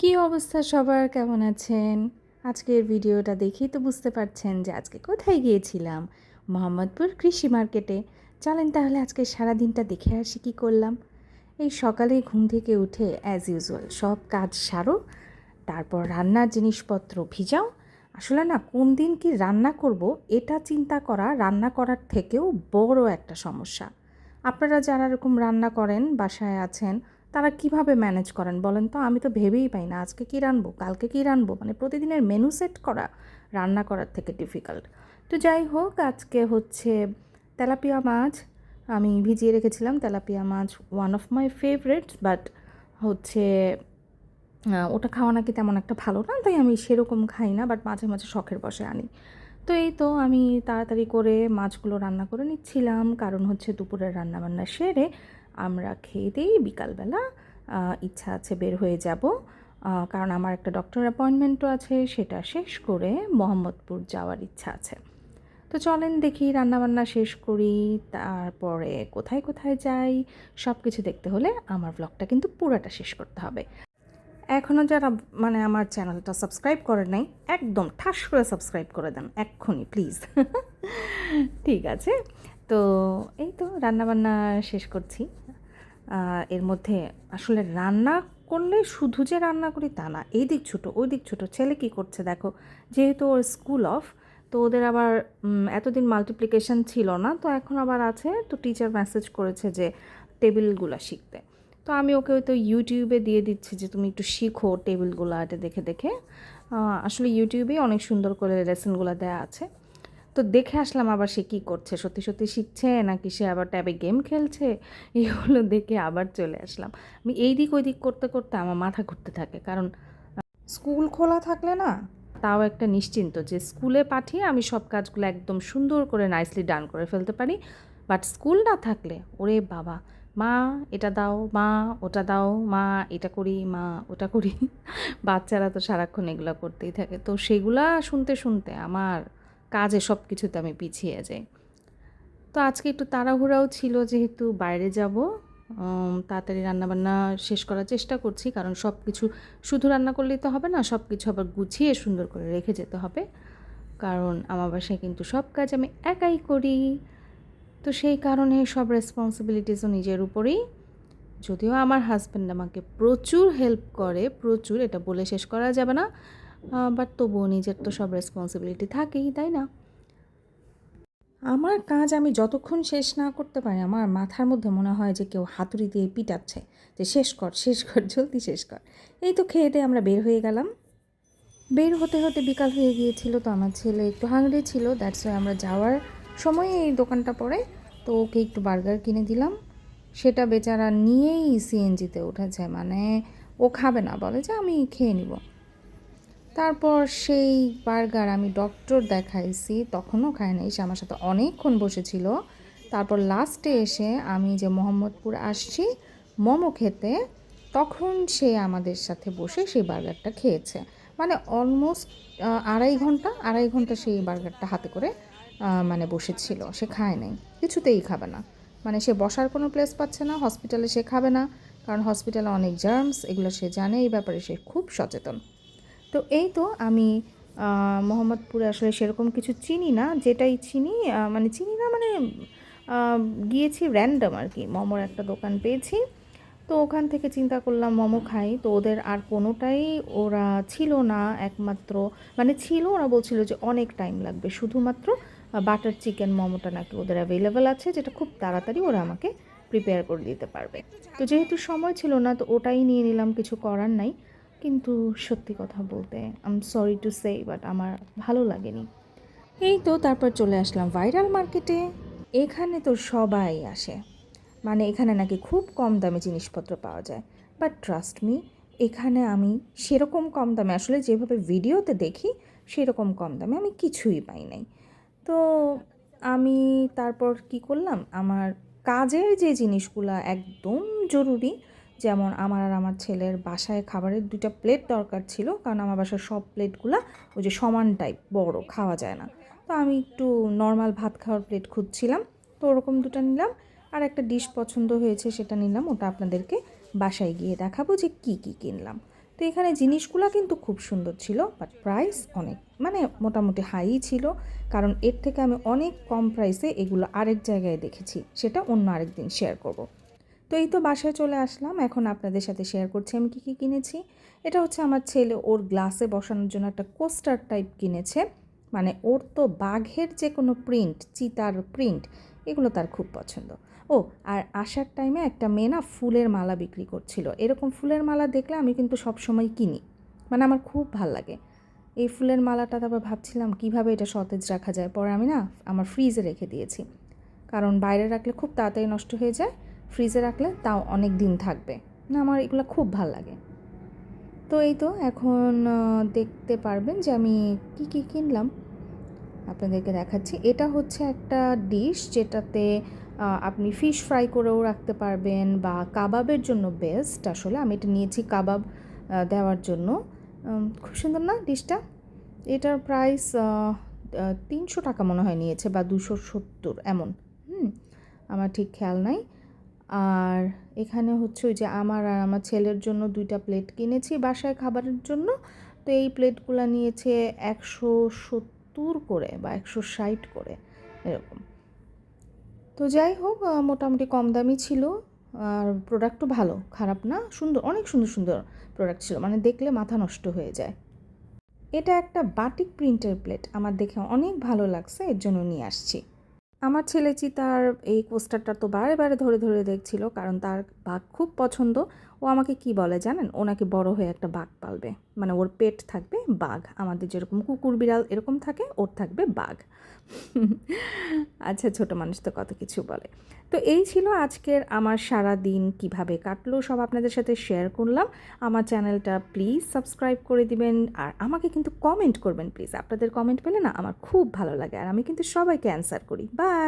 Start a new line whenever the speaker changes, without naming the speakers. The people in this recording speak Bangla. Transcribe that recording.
কি অবস্থা সবার? কেমন আছেন? আজকের ভিডিওটা দেখেই তো বুঝতে পারছেন যে আজকে কোথায় গিয়েছিলাম? মোহাম্মদপুর কৃষি মার্কেটে। চলেন তাহলে আজকে সারা দিনটা দেখে আসি কি করলাম। এই সকালে ঘুম থেকে উঠে অ্যাজ ইউজুয়াল সব কাজ সারো, তারপর রান্নার জিনিসপত্র ভিজাও। আসলে না, কোন দিন কি রান্না করব, এটা চিন্তা করা, রান্না করার থেকেও বড় একটা সমস্যা। আপনারা যারা এরকম রান্না করেন, বাসায় আছেন তারা কীভাবে ম্যানেজ করেন বলেন তো? আমি তো ভেবেই পাই না। আজকে কী রানবো? কালকে কী রানবো? মানে প্রতিদিনের মেনু সেট করা, রান্না করার থেকে ডিফিকাল্ট তো যাই হোক, আজকে হচ্ছে তেলাপিয়া মাছ। আমি ভিজিয়ে রেখেছিলাম tilapia much one of my favourite but হচ্ছে ওটা খাওয়া নাকি তেমন একটা ভালো না, তাই আমি সেরকম খাই না বাট মাঝে মাঝে শখের বসে আনি। তো এই তো আমি তাড়াতাড়ি করে মাছগুলো রান্না করে নিচ্ছিলাম। কারণ হচ্ছে দুপুরের রান্না বান্না সেরে আমরা খেয়ে দিই, বিকালবেলা ইচ্ছা আছে বের হয়ে যাব। কারণ আমার একটা ডক্টর অ্যাপয়েন্টমেন্টও আছে, সেটা শেষ করে মোহাম্মদপুর যাওয়ার ইচ্ছা আছে। তো চলেন দেখি, রান্নাবান্না শেষ করি, তারপরে কোথায় কোথায় যাই সব কিছু দেখতে হলে আমার ব্লগটা কিন্তু পুরোটা শেষ করতে হবে। এখনও যারা মানে আমার চ্যানেলটা সাবস্ক্রাইব করে নাই, একদম ঠাস করে সাবস্ক্রাইব করে দেন, এক্ষুনি প্লিজ ঠিক আছে? তো এই তো, রান্নাবান্না শেষ করছি। এর মধ্যে আসলে রান্না করলে শুধু যে রান্না করি তা না, এই দিক ছোটো, ওই দিক ছোটো। ছেলে কি করছে দেখো, যেহেতু ওর স্কুল অফ তো ওদের আবার এতদিন মাল্টিপ্লিকেশন ছিল না, তো এখন আবার আছে। তো টিচার মেসেজ করেছে যে টেবিলগুলো শিখতে। তো আমি ওকে হয়তো ইউটিউবে দিয়ে দিচ্ছি যে তুমি একটু শিখো টেবিলগুলো এটা দেখে দেখে। আসলে ইউটিউবেই অনেক সুন্দর করে লেসনগুলো দেওয়া আছে। তো দেখে আসলাম আবার সে কী করছে, সত্যি সত্যি শিখছে নাকি সে আবার ট্যাবে গেম খেলছে? এগুলো দেখে আবার চলে আসলাম। আমি এই দিক ওই দিক করতে করতে আমার মাথা ঘুরতে থাকে, কারণ স্কুল খোলা থাকলে না তাও একটা নিশ্চিন্ত যে স্কুলে পাঠিয়ে আমি সব কাজগুলো একদম সুন্দর করে নাইসলি ডান করে ফেলতে পারি। বাট স্কুল না থাকলে, ওরে বাবা, মা এটা দাও, মা ওটা দাও, মা এটা করি, মা ওটা করি। বাচ্চারা তো সারাক্ষণ এগুলো করতেই থাকে। তো সেগুলা শুনতে শুনতে আমার কাজে সব কিছুতে আমি পিছিয়ে যাই। তো আজকে একটু তাড়াহুড়াও ছিল যেহেতু বাইরে যাব। তাড়াতাড়ি রান্নাবান্না শেষ করার চেষ্টা করছি কারণ সব কিছু শুধু রান্না করলেই তো হবে না সব কিছু আবার গুছিয়ে সুন্দর করে রেখে যেতে হবে। কারণ আমার বাসায় কিন্তু সব কাজ আমি একাই করি। তো সেই কারণে সব রেসপন্সিবিলিটিসও নিজের উপরেই। যদিও আমার হাজব্যান্ড আমাকে প্রচুর হেল্প করে, প্রচুর, এটা বলে শেষ করা যাবে না। বাট তবুও নিজের তো সব রেসপন্সিবিলিটি থাকেই, তাই না? আমার কাজ আমি যতক্ষণ শেষ না করতে পারি, আমার মাথার মধ্যে মনে হয় যে কেউ হাতুড়ি দিয়ে পিটাচ্ছে, যে শেষ কর শেষ কর, জলদি শেষ কর। এই তো খেয়ে দিয়ে আমরা বের হয়ে গেলাম। বের হতে হতে বিকাল হয়ে গিয়েছিল, তো আমার ছেলে একটু হাংরি ছিল দ্যাটস ওয়াই আমরা যাওয়ার সময় এই দোকানটা পড়ে, তো ওকে একটু বার্গার কিনে দিলাম। সেটা বেচারা নিয়েই সিএনজিতে উঠেছে মানে ও খাবে না, বলে যে আমি খেয়ে নিব। তারপর সেই বার্গার আমি ডক্টর দেখাইছি, তখনও খায় নাই, সে আমার সাথে অনেকক্ষণ বসেছিল। তারপর লাস্টে এসে আমি যে মোহাম্মদপুর আসছি, মোমো খেতে, তখন সে আমাদের সাথে বসে সেই বার্গারটা খেয়েছে। মানে অলমোস্ট আড়াই ঘণ্টা আড়াই ঘণ্টা সেই বার্গারটা হাতে করে মানে বসেছিল, সে খায় নাই, কিছুতেই খাবে না। মানে সে বসার কোনো প্লেস পাচ্ছে না হসপিটালে সে খাবে না, কারণ হসপিটালে অনেক জার্মস এগুলো সে জানে, এই ব্যাপারে সে খুব সচেতন। তো এই তো আমি মোহাম্মদপুরে আসলে সেরকম কিছু চিনি না, যেটাই চিনি মানে চিনি না মানে গিয়েছি র্যান্ডম আর কি, মোমোর একটা দোকান পেয়েছি। তো ওখান থেকে চিন্তা করলাম মোমো খাই, তো ওদের আর কোনোটাই ওরা ছিল না একমাত্র মানে ছিল, ওরা বলছিল যে অনেক টাইম লাগবে, শুধুমাত্র বাটার চিকেন মোমোটা নাকি ওদের অ্যাভেলেবেল আছে, যেটা খুব তাড়াতাড়ি ওরা আমাকে প্রিপেয়ার করে দিতে পারবে। তো যেহেতু সময় ছিল না, তো ওটাই নিয়ে নিলাম, কিছু করার নাই। কিন্তু সত্যি কথা বলতে I'm sorry to say but আমার ভালো লাগেনি। এই তো তারপর চলে আসলাম ভাইরাল মার্কেটে। এখানে তো সবাই আসে। মানে এখানে নাকি খুব কম দামে জিনিসপত্র পাওয়া যায়। বাট ট্রাস্ট মি এখানে আমি সেরকম কম দামে, আসলে যেভাবে ভিডিওতে দেখি, সেরকম কম দামে আমি কিছুই পাই নাই। তো আমি তারপর কি করলাম? আমার কাজের যে জিনিসগুলো একদম জরুরি যেমন আমার আর আমার ছেলের বাসায় খাবারের দুইটা প্লেট দরকার ছিল, কারণ আমার বাসার সব প্লেটগুলো ওই যে সমান টাইপ বড়, খাওয়া যায় না। তো আমি একটু নর্মাল ভাত খাওয়ার প্লেট খুঁজছিলাম, তো ওরকম দুটো নিলাম। আর একটা ডিশ পছন্দ হয়েছে, সেটা নিলাম, ওটা আপনাদেরকে বাসায় গিয়ে দেখাবো যে কি কি কিনলাম। তো এখানে জিনিসগুলো কিন্তু খুব সুন্দর ছিল বাট প্রাইস অনেক মানে মোটামুটি হাই ছিল। কারণ এর থেকে আমি অনেক কম প্রাইসে এগুলো আরেক জায়গায় দেখেছি, সেটা অন্য আরেক দিন শেয়ার করব। তো এই তো বাসায় চলে আসলাম। এখন আপনাদের সাথে শেয়ার করছি আমি কী কী কিনেছি। এটা হচ্ছে আমার ছেলে, ওর গ্লাসে বসানোর জন্য একটা কোস্টার টাইপ কিনেছে। মানে ওর তো বাঘের যে কোনো প্রিন্ট চিতার প্রিন্ট এগুলো তার খুব পছন্দ। ও, আর আসার টাইমে একটা মেয়ে না ফুলের মালা বিক্রি করছিল। এরকম ফুলের মালা দেখলে আমি কিন্তু সব সময় কিনি। মানে আমার খুব ভালো লাগে। এই ফুলের মালাটা তারপর ভাবছিলাম, কীভাবে এটা সতেজ রাখা যায়? পরে আমি না আমার ফ্রিজে রেখে দিয়েছি। কারণ বাইরে রাখলে খুব তাড়াতাড়ি নষ্ট হয়ে যায়। ফ্রিজে রাখলে তাও অনেক দিন থাকবে। না, আমার এগুলো খুব ভালো লাগে। তো এই তো এখন দেখতে পারবেন যে আমি কি কি কিনলাম। আপনাদেরকে দেখাচ্ছি। এটা হচ্ছে একটা ডিশ যেটাতে আপনি ফিশ ফ্রাই করেও রাখতে পারবেন বা কাবাবের জন্য বেস্ট আসলে। আমি এটা নিয়েছি কাবাব দেওয়ার জন্য। খুব সুন্দর না ডিশটা? এটার প্রাইস তিনশো টাকা মনে হয় নিয়েছে বা দুশো সত্তর, এমন। হুম, আমার ঠিক খেয়াল নাই। আর এখানে হচ্ছে ওই যে আমার আর আমার ছেলের জন্য দুইটা প্লেট কিনেছি বাসায় খাবারের জন্য। তো এই প্লেটগুলো নিয়েছে একশো সত্তর করে বা একশো ষাট করে, এরকম। তো যাই হোক মোটামুটি কম দামি ছিল। আর প্রোডাক্টও ভালো, খারাপ না, সুন্দর, অনেক সুন্দর সুন্দর প্রোডাক্ট ছিল। মানে দেখলে মাথা নষ্ট হয়ে যায়। এটা একটা বাটিক প্রিন্টের প্লেট আমার দেখে অনেক ভালো লাগছে, এর জন্য নিয়ে আসছি। আমার ছেলে চিতার এই কোস্টারটা তো বারে বারে ধরে ধরে দেখছিল, কারণ তার বাঘ খুব পছন্দ। ও আমাকে কি বলে জানেন? ও নাকি বড় হয়ে একটা বাঘ পালবে। মানে ওর পেট থাকবে বাঘ। আমাদের যেরকম কুকুর বিড়াল এরকম থাকে, ওর থাকবে বাঘ। আচ্ছা ছোট মানুষ তো কত কিছু বলে। তো এই ছিল আজকের আমার সারা দিন কীভাবে কাটলো সব আপনাদের সাথে শেয়ার করলাম। আমার চ্যানেলটা প্লিজ সাবস্ক্রাইব করে দিবেন আর আমাকে কিন্তু কমেন্ট করবেন প্লিজ আপনাদের কমেন্ট পেলে না আমার খুব ভালো লাগে আর আমি কিন্তু সবাইকে অ্যান্সার করি। Bye.